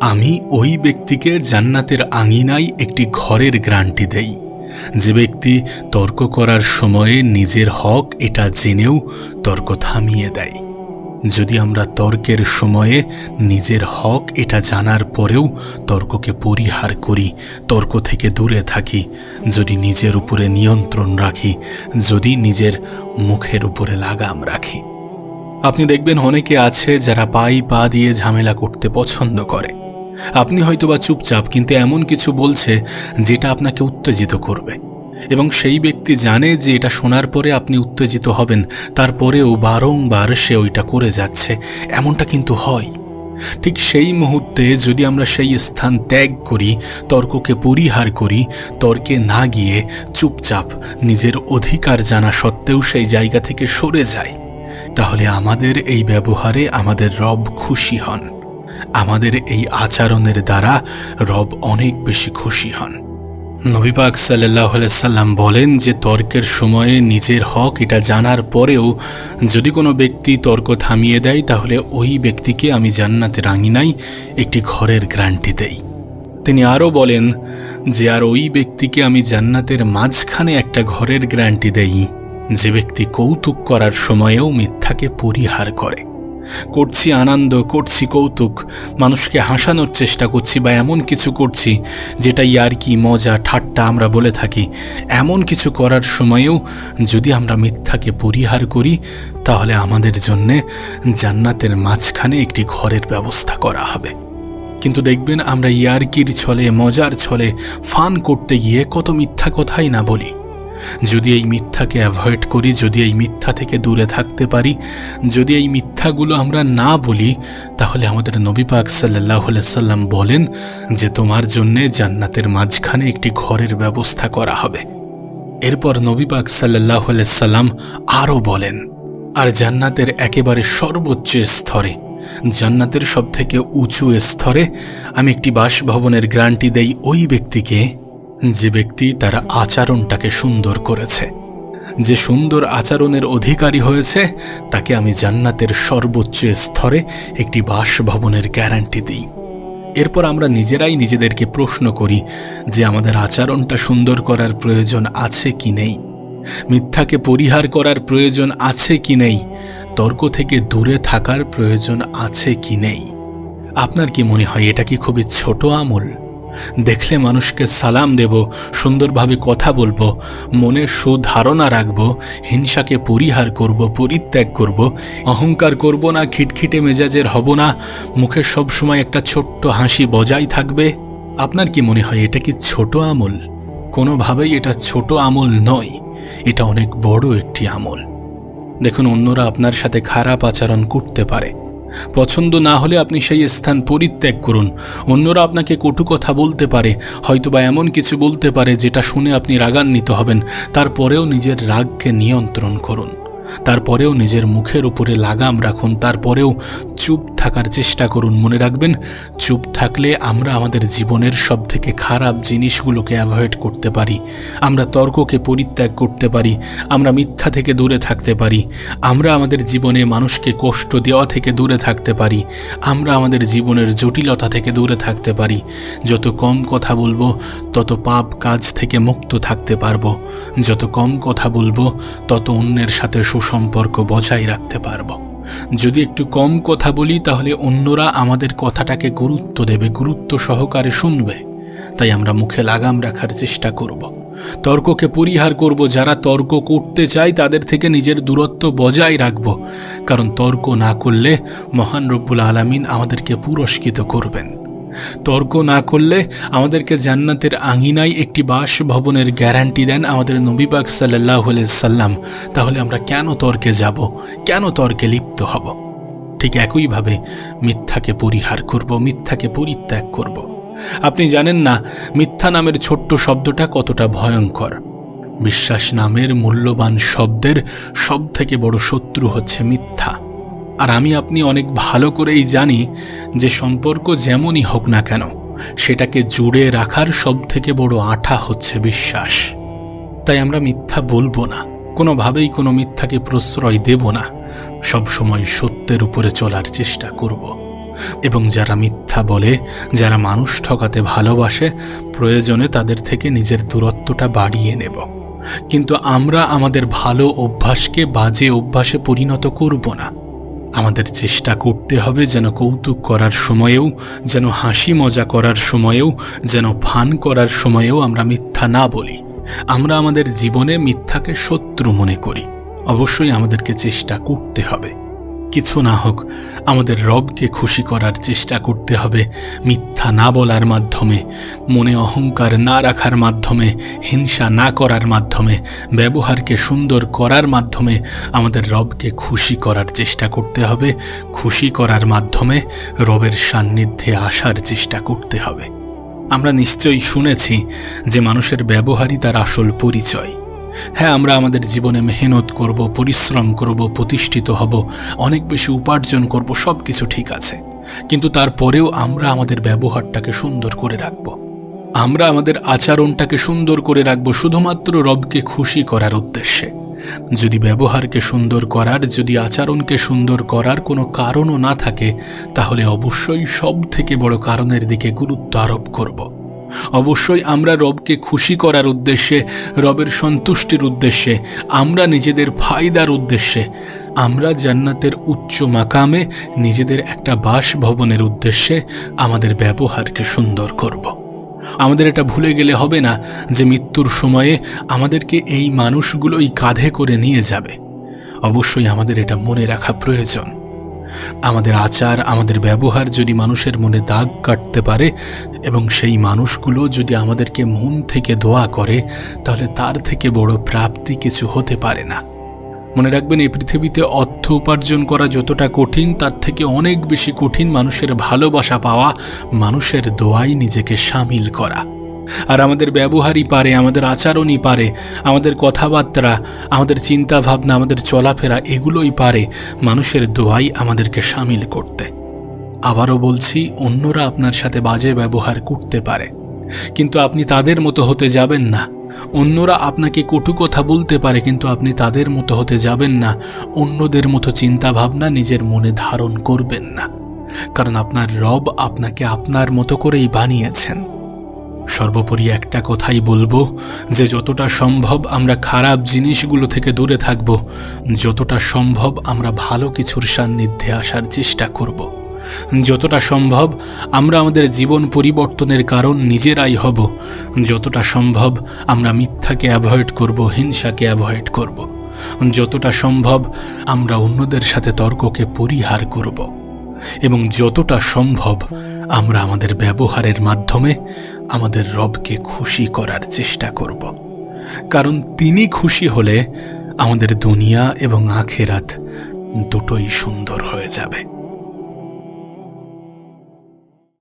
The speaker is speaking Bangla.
আমি ওই ব্যক্তিকে জান্নাতের আঙিনায় একটি ঘরের গ্রান্টি দেই। যে ব্যক্তি তর্ক করার সময়ে নিজের হক এটা জেনেও তর্ক থামিয়ে দেয়। যদি আমরা তর্কের সময়ে নিজের হক এটা জানার পরেও তর্ককে পরিহার করি, তর্ক থেকে দূরে থাকি, যদি নিজের উপরে নিয়ন্ত্রণ রাখি, যদি নিজের মুখের উপরে লাগাম রাখি। আপনি দেখবেন অনেকে আছে যারা পাই পা দিয়ে ঝামেলা করতে পছন্দ করে। আপনি হয়তোবা চুপচাপ, কিন্তু এমন কিছু বলছে যেটা আপনাকে উত্তেজিত করবে। এবং সেই ব্যক্তি জানে যে এটা শোনার পরে আপনি উত্তেজিত হবেন, তারপরেও বারংবার সে ওইটা করে যাচ্ছে। এমনটা কিন্তু হয়। ঠিক সেই মুহূর্তে যদি আমরা সেই স্থান ত্যাগ করি, তর্ককে পরিহার করি, তর্কে না গিয়ে চুপচাপ নিজের অধিকার জানা সত্ত্বেও সেই জায়গা থেকে সরে যাই, তাহলে আমাদের এই ব্যবহারে আমাদের রব খুশি হন। আমাদের এই আচরণের দ্বারা রব অনেক বেশি খুশি হন। নবী পাক সাল্লাহ সাল্লাম বলেন যে, তর্কের সময়ে নিজের হক এটা জানার পরেও যদি কোনো ব্যক্তি তর্ক থামিয়ে দেয়, তাহলে ওই ব্যক্তিকে আমি জান্নাতের আঙিনাই একটি ঘরের গ্রান্টি দেই। তিনি আরও বলেন যে, আর ওই ব্যক্তিকে আমি জান্নাতের মাঝখানে একটা ঘরের গ্যারান্টি দেই, যে ব্যক্তি কৌতুক করার সময়েও মিথ্যাকে পরিহার করে। করছি আনন্দ, করছি কৌতুক। মানুষকে হাসানোর চেষ্টা করছি বা এমন কিছু করছি যেটা ইয়ার কি মজা, ঠাট্টা আমরা বলে থাকি। এমন কিছু করার সময়েও যদি আমরা মিথ্যাকে পরিহার করি, তাহলে আমাদের জন্যে জান্নাতের মাঝখানে একটি ঘরের ব্যবস্থা করা হবে। কিন্তু দেখবেন আমরা ইয়ারকির ছলে, মজার ছলে, ফান করতে গিয়ে কত মিথ্যা কথাই না বলি। যদি এই মিথ্যাকে অ্যাভয়েড করি, যদি এই মিথ্যা থেকে দূরে থাকতে পারি, যদি এই মিথ্যাগুলো আমরা না বলি, তাহলে আমাদের নবী পাক সাল্লাহ সাল্লাম বলেন যে তোমার জন্যে জান্নাতের মাঝখানে একটি ঘরের ব্যবস্থা করা হবে। এরপর নবী পাক সাল্লাহ সাল্লাম আরও বলেন, আর জান্নাতের একেবারে সর্বোচ্চ স্তরে, জান্নাতের সব থেকে উঁচু স্তরে আমি একটি বাসভবনের গ্রান্টি দেই ওই ব্যক্তিকে যে ব্যক্তি তার আচরণটাকে সুন্দর করেছে। যে সুন্দর আচরণের অধিকারী হয়েছে, তাকে আমি জান্নাতের সর্বোচ্চ স্তরে একটি বাসভবনের গ্যারান্টি দিই। এরপর আমরা নিজেরাই নিজেদেরকে প্রশ্ন করি যে আমাদের আচরণটা সুন্দর করার প্রয়োজন আছে কি নেই? মিথ্যাকে পরিহার করার প্রয়োজন আছে কি নেই? তর্ক থেকে দূরে থাকার প্রয়োজন আছে কি নেই? আপনার কি মনে হয় এটা কি খুবই ছোট আমল? দেখলে মানুষকে সালাম দেব, সুন্দরভাবে কথা বলব মনে সুধারণা রাখব, হিংসাকে পরিহার করব, পরিত্যাগ করব, অহংকার করব না, খিটখিটে মেজাজের হব না, মুখে সবসময় একটা ছোট্ট হাসি বজায় থাকবে। আপনার কি মনে হয় এটা কি ছোট আমল? কোনোভাবেই এটা ছোট আমল নয়, এটা অনেক বড় একটি আমল। দেখুন, অন্যরা আপনার সাথে খারাপ আচরণ করতে পারে। পছন্দ না হলে আপনি সেই স্থান পরিত্যাগ করুন। অন্যরা আপনাকে কটু কথা বলতে পারে, হয়তোবা এমন কিছু বলতে পারে যেটা শুনে আপনি রাগান্বিত হবেন। তারপরেও নিজের রাগকে নিয়ন্ত্রণ করুন। তারপরেও নিজের মুখের উপরে লাগাম রাখুন, তারপরেও চুপ থাকার চেষ্টা করুন। মনে রাখবেন, চুপ থাকলে আমরা আমাদের জীবনের সব থেকে খারাপ জিনিসগুলোকে অ্যাভয়েড করতে পারি। আমরা তর্ককে পরিত্যাগ করতে পারি, আমরা মিথ্যা থেকে দূরে থাকতে পারি, আমরা আমাদের জীবনে মানুষকে কষ্ট দেওয়া থেকে দূরে থাকতে পারি, আমরা আমাদের জীবনের জটিলতা থেকে দূরে থাকতে পারি। যত কম কথা বলব, তত পাপ কাজ থেকে মুক্ত থাকতে পারব। যত কম কথা বলব, তত অন্যের সাথে সুসম্পর্ক বজায় রাখতে পারব। যদি একটু কম কথা বলি, তাহলে অন্যরা আমাদের কথাটাকে গুরুত্ব দেবে, গুরুত্ব সহকারে শুনবে। তাই আমরা মুখে লাগাম রাখার চেষ্টা করব। তর্ককে পরিহার করব, যারা তর্ক করতে চায়, তাদের থেকে নিজের দূরত্ব বজায় রাখব। কারণ তর্ক না করলে মহান রব্বুল আলামিন আমাদেরকে পুরস্কৃত করবেন। তর্ক না করলে আমাদেরকে জান্নাতের আঙিনায় একটি বাসভবনের গ্যারান্টি দেন আমাদের নবীবাগ সাল্লাহ সাল্লাম। তাহলে আমরা কেন তর্কে যাব? কেন তর্কে লিপ্ত হব? ঠিক একইভাবে মিথ্যাকে পরিহার করব, মিথ্যাকে পরিত্যাগ করব। আপনি জানেন না, মিথ্যা নামের ছোট্ট শব্দটা কতটা ভয়ঙ্কর। বিশ্বাস নামের মূল্যবান শব্দের সব থেকে বড় শত্রু হচ্ছে মিথ্যা। আর আমি আপনি অনেক ভালো করেই জানি যে সম্পর্ক যেমনই হোক না কেন, সেটাকে জুড়ে রাখার সব থেকে বড় আঠা হচ্ছে বিশ্বাস। তাই আমরা মিথ্যা বলব না, কোনোভাবেই কোনো মিথ্যাকে প্রশ্রয় দেব না, সব সময় সত্যের উপরে চলার চেষ্টা করব। এবং যারা মিথ্যা বলে, যারা মানুষ ঠকাতে ভালোবাসে, প্রয়োজনে তাদের থেকে নিজের দূরত্বটা বাড়িয়ে নেব। কিন্তু আমরা আমাদের ভালো অভ্যাসকে বাজে অভ্যাসে পরিণত করব না। আমাদের চেষ্টা করতে হবে যেন কৌতুক করার সময়েও, যেন হাসি মজা করার সময়েও, যেন ফান করার সময়েও আমরা মিথ্যা না বলি। আমরা আমাদের জীবনে মিথ্যাকে শত্রু মনে করি। অবশ্যই আমাদেরকে চেষ্টা করতে হবে। কিছু না হোক, আমাদের রবকে খুশি করার চেষ্টা করতে হবে, মিথ্যা না বলার মাধ্যমে, মনে অহংকার না রাখার মাধ্যমে, হিংসা না করার মাধ্যমে, ব্যবহারকে সুন্দর করার মাধ্যমে আমাদের রবকে খুশি করার চেষ্টা করতে হবে, খুশি করার মাধ্যমে রবের সান্নিধ্যে আসার চেষ্টা করতে হবে। আমরা নিশ্চয়ই শুনেছি যে মানুষের ব্যবহারই তার আসল পরিচয়। হ্যাঁ আমরা আমাদের জীবনে মেহনত করব, পরিশ্রম করব, প্রতিষ্ঠিত হব, অনেক বেশি উপার্জন করব সব কিছু ঠিক আছে। কিন্তু তারপরেও আমরা আমাদের ব্যবহারটাকে সুন্দর করে রাখব। আমরা আমাদের আচরণটাকে সুন্দর করে রাখব শুধুমাত্র রবকে খুশি করার উদ্দেশ্যে। যদি ব্যবহারকে সুন্দর করার, যদি আচরণকে সুন্দর করার কোনো কারণও না থাকে, তাহলে অবশ্যই সব থেকে বড় কারণের দিকে গুরুত্ব আরোপ করব। অবশ্যই আমরা রবকে খুশি করার উদ্দেশ্যে, রবের সন্তুষ্টির উদ্দেশ্যে, আমরা নিজেদের ফায়দার উদ্দেশ্যে, আমরা জান্নাতের উচ্চ মাকামে নিজেদের একটা বাসভবনের উদ্দেশ্যে আমাদের ব্যবহারকে সুন্দর করব। আমাদের এটা ভুলে গেলে হবে না যে মৃত্যুর সময়ে আমাদেরকে এই মানুষগুলোই কাঁধে করে নিয়ে যাবে। অবশ্যই আমাদের এটা মনে রাখা প্রয়োজন। আমাদের আচার, আমাদের ব্যবহার যদি মানুষের মনে দাগ কাটতে পারে এবং সেই মানুষগুলো যদি আমাদেরকে মন থেকে দোয়া করে, তাহলে তার থেকে বড় প্রাপ্তি কিছু হতে পারে না। মনে রাখবেন, এই পৃথিবীতে অর্থ উপার্জন করা যতটা কঠিন, তার থেকে অনেক বেশি কঠিন মানুষের ভালোবাসা পাওয়া, মানুষের দোয়াই নিজেকে সামিল করা। আর আমাদের ব্যবহারই পারে, আমাদের আচরণই পারে, আমাদের কথাবার্তা, আমাদের চিন্তা ভাবনা আমাদের চলাফেরা এগুলোই পারে। মানুষের দোয়াই আমাদেরকে সামিল করতে। আবারও বলছি, অন্যরা আপনার সাথে বাজে ব্যবহার করতে পারে। কিন্তু আপনি তাদের মতো হতে যাবেন না। অন্যরা আপনাকে কটু কথা বলতে পারে, কিন্তু আপনি তাদের মতো হতে যাবেন না। অন্যদের মতো চিন্তা ভাবনা নিজের মনে ধারণ করবেন না। কারণ আপনার রব আপনাকে আপনার মতো করেই বানিয়েছেন। সর্বোপরি একটা কথাই বলব, যে যতটা সম্ভব আমরা খারাপ জিনিসগুলো থেকে দূরে থাকব, যতটা সম্ভব আমরা ভালো কিছুর সান্নিধ্যে আসার চেষ্টা করব। যতটা সম্ভব আমরা আমাদের জীবন পরিবর্তনের কারণ নিজেরাই হব, যতটা সম্ভব আমরা মিথ্যাকে অ্যাভয়েড করব, হিংসাকে অ্যাভয়েড করব, যতটা সম্ভব আমরা অন্যদের সাথে তর্ককে পরিহার করব। এবং যতটা সম্ভব আমরা আমাদের ব্যবহারের মাধ্যমে আমাদের রবকে খুশি করার চেষ্টা করব। কারণ তিনি খুশি হলে আমাদের দুনিয়া এবং আখেরাত দুটোই সুন্দর হয়ে যাবে।